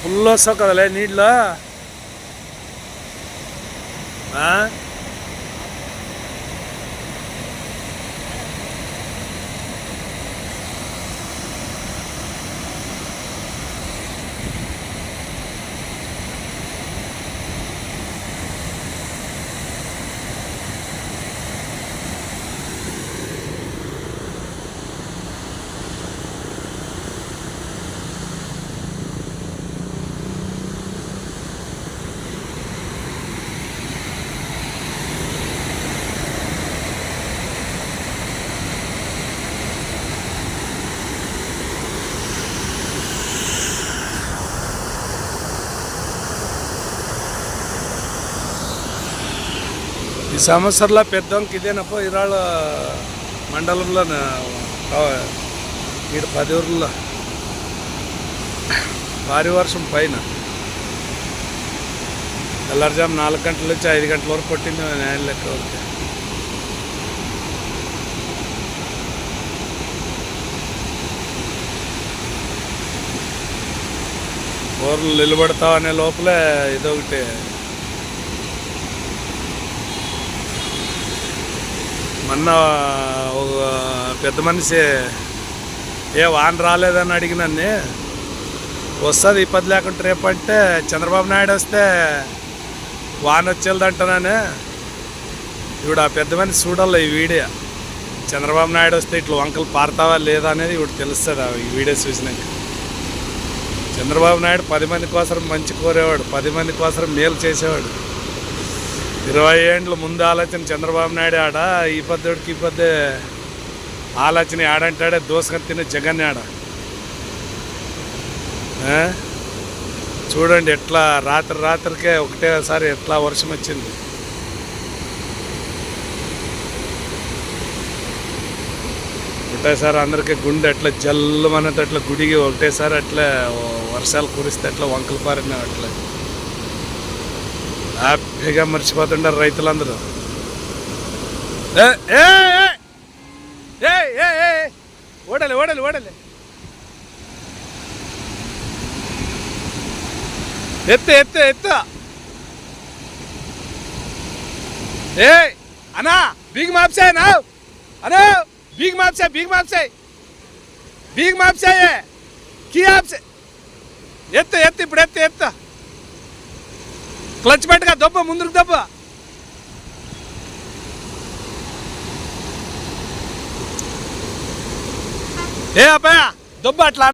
Full ಸಕ್ಕದಲ್ಲೇ ನೀಡ್ಲಾ? ಹಾಂ ఈ సంవత్సరంలో పెద్దోనికి ఇదేనప్పో ఇరాళ మండలంలో ఇక్కడ పది ఊర్లలో భారీ వర్షం పైన. తెల్లారుజాము నాలుగు గంటల నుంచి ఐదు గంటల వరకు కొట్టింది న్యాయం లెక్క వరకు ఊర్లు నిలబడతావు అనే లోపలే ఇదొకటి. మొన్న ఒక పెద్ద మనిషి ఏ వాన రాలేదని అడిగినన్ని వస్తుంది ఇబ్బంది లేకుండా రేపు అంటే చంద్రబాబు నాయుడు వస్తే వాన వచ్చేదంటానని ఇప్పుడు ఆ పెద్ద మనిషి చూడాలి ఈ వీడియో. చంద్రబాబు నాయుడు వస్తే ఇట్లా వంకలు పారుతావా లేదా? అనేది ఇప్పుడు తెలుస్తుంది ఆ ఈ వీడియో చూసినాక. చంద్రబాబు నాయుడు పది మంది కోసం మంచి కోరేవాడు పది మంది కోసం మేలు చేసేవాడు. ఇరవై ఏండ్ల ముందు ఆలోచన చంద్రబాబు నాయుడు ఆడ ఈ పద్ధతికి ఈ పద్ధతి ఆలోచన ఆడంటాడే దోసుకొని తినే జగన్ ఆడ. చూడండి ఎట్లా రాత్రి రాత్రికే ఒకటేసారి ఎట్లా వర్షం వచ్చింది. ఒకటేసారి అందరికీ గుండె ఎట్లా జల్లమన్నట్టు అట్లా గుడికి ఒకటేసారి అట్లా వర్షాలు కురిస్తే అట్లా వంకలు పారిన అట్లా. హ్యాపీగా మర్చిపోతుంటారు రైతులందరూ. ఏ, ఏ! ఏ, ఏ, ఓడలే ఓడలే ఓడలే. ఎత్త ఎత్త ఎత్త. ఏ అన్నా బీగ్ మాప్సాయ్ నా అరే బీగ్ మాప్సాయ్ బీగ్ మాప్సాయ్ బీగ్ మాప్సాయే. కీ ఆప్సే. ఎత్త ఎత్త ఇప్పుడు ఎత్త ఎత్తా. క్లచ్ పెట్టగా దొబ్బ ముందుకు దొబ్బ. ఏ అబ్బాయా దొబ్బ అట్లా.